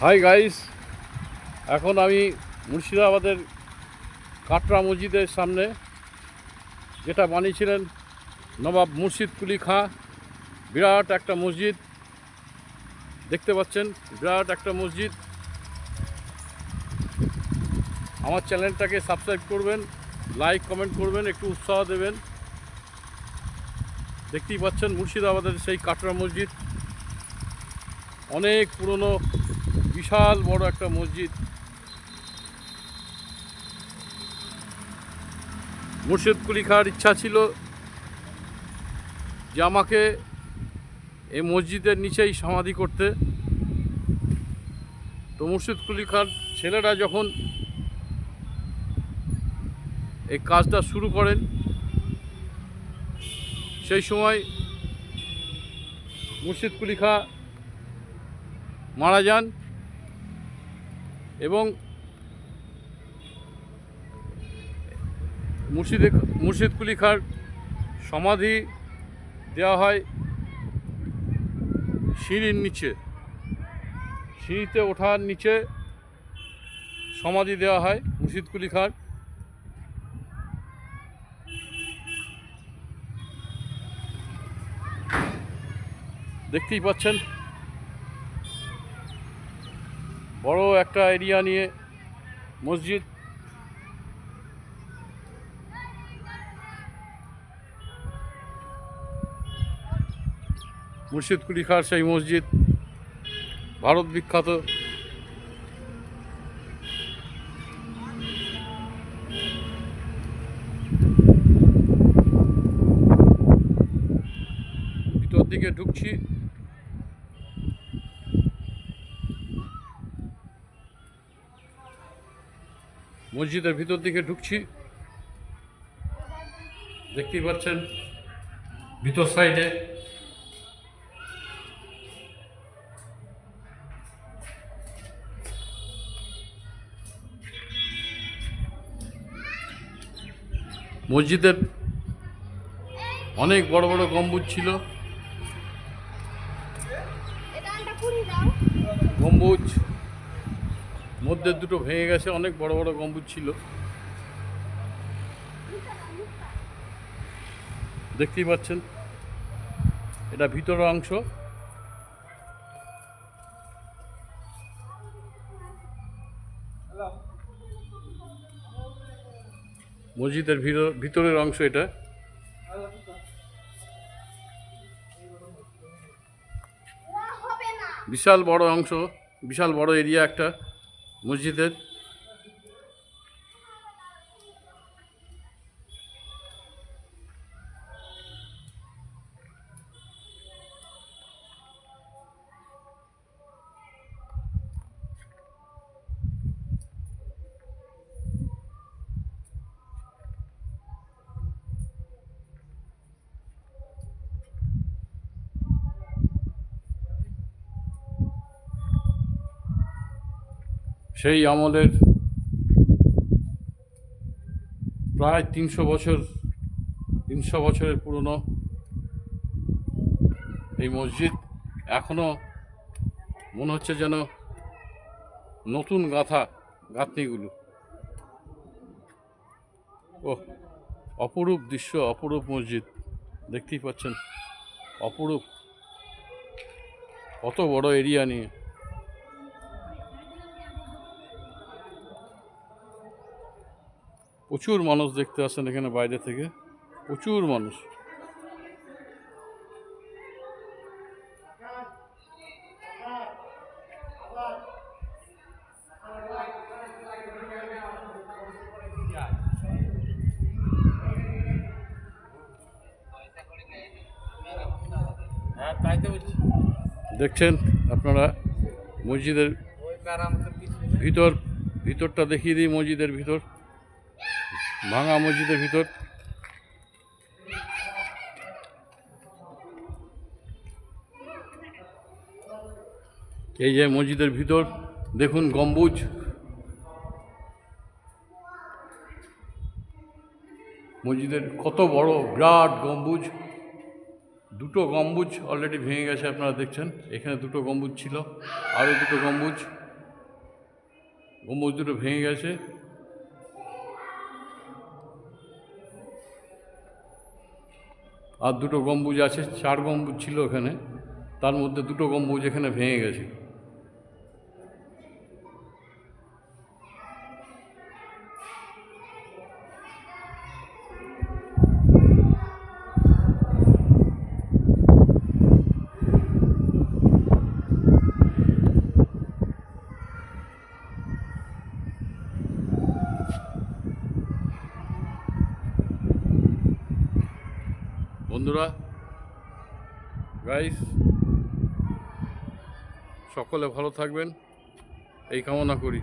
Hi guys এখন আমি মুর্শিদাবাদের কাটরা মসজিদের সামনে যেটা বানিয়েছিলেন নবাব মুর্শিদ কুলি খাঁ, বিরাট একটা মসজিদ। দেখতে পাচ্ছেন, বিরাট একটা মসজিদ। আমার চ্যানেলটাকে সাবস্ক্রাইব করবেন, লাইক, কমেন্ট করবেন, একটু উৎসাহ দেবেন। দেখতেই পাচ্ছেন মুর্শিদাবাদের সেই কাটরা মসজিদ। অনেক পুরনো বিশাল বড় একটা মসজিদ। মুর্শিদ কুলি খাঁর ইচ্ছা ছিল যে আমাকে এই মসজিদের নিচেই সমাধি করতে। তো মুর্শিদ কুলি খাঁর ছেলেরা যখন এই কাজটা শুরু করেন, সেই সময় মুর্শিদ কুলি খাঁ মারা যান। এবং মুর্শিদে মুর্শিদ কুলি খাঁর সমাধি দেওয়া হয় সিঁড়ির নিচে। সিঁড়িতে ওঠার নিচে সমাধি দেওয়া হয় মুর্শিদ কুলি খাঁর দেখতেই পাচ্ছেন বড় একটা এরিয়া নিয়ে মসজিদ। মুর্শিদ কুলি খাঁর সেই মসজিদ, ভারত বিখ্যাত। ভিতর দিকে ঢুকছি। মসজিদের ভিতর দিকে ঢুকছি। দেখতেই পাচ্ছেন ভিতর সাইডে মসজিদের অনেক বড় বড় গম্বুজ ছিল। গম্বুজ মধ্যে দুটো ভেঙে গেছে, অনেক বড় বড় গম্বুজ ছিল। দেখতেই পাচ্ছেন, এটা ভিতরের অংশ। মসজিদের ভিতর, ভিতরের অংশ এটা। বিশাল বড় অংশ, বিশাল বড় এরিয়া একটা। মসজিদের সেই আমলের প্রায় তিনশো বছর, তিনশো বছরের পুরনো এই মসজিদ এখনও মনে হচ্ছে যেন নতুন গাঁথা, গাঁথনিগুলো। ও অপরূপ দৃশ্য, অপরূপ মসজিদ। দেখতেই পাচ্ছেন, অপরূপ। কত বড় এরিয়া নিয়ে। প্রচুর মানুষ দেখতে আসেন এখানে বাইরে থেকে। প্রচুর মানুষ। দেখছেন আপনারা মসজিদের ভিতর, ভিতরটা দেখিয়ে দিই মসজিদের ভিতর। ভাঙা মসজিদের ভিতর। এই যে মসজিদের ভিতর, দেখুন গম্বুজ। মসজিদের কত বড়, বিরাট গম্বুজ। দুটো গম্বুজ অলরেডি ভেঙে গেছে, আপনারা দেখছেন। এখানে দুটো গম্বুজ ছিল আরও দুটো গম্বুজ। গম্বুজ দুটো ভেঙে গেছে। আর দুটো গম্বুজ আছে, চার গম্বুজ ছিল ওখানে, তার মধ্যে দুটো গম্বুজ এখানে ভেঙে গেছে। বন্ধুরা গাইস সকলে ভালো থাকবেন এই কামনা করি।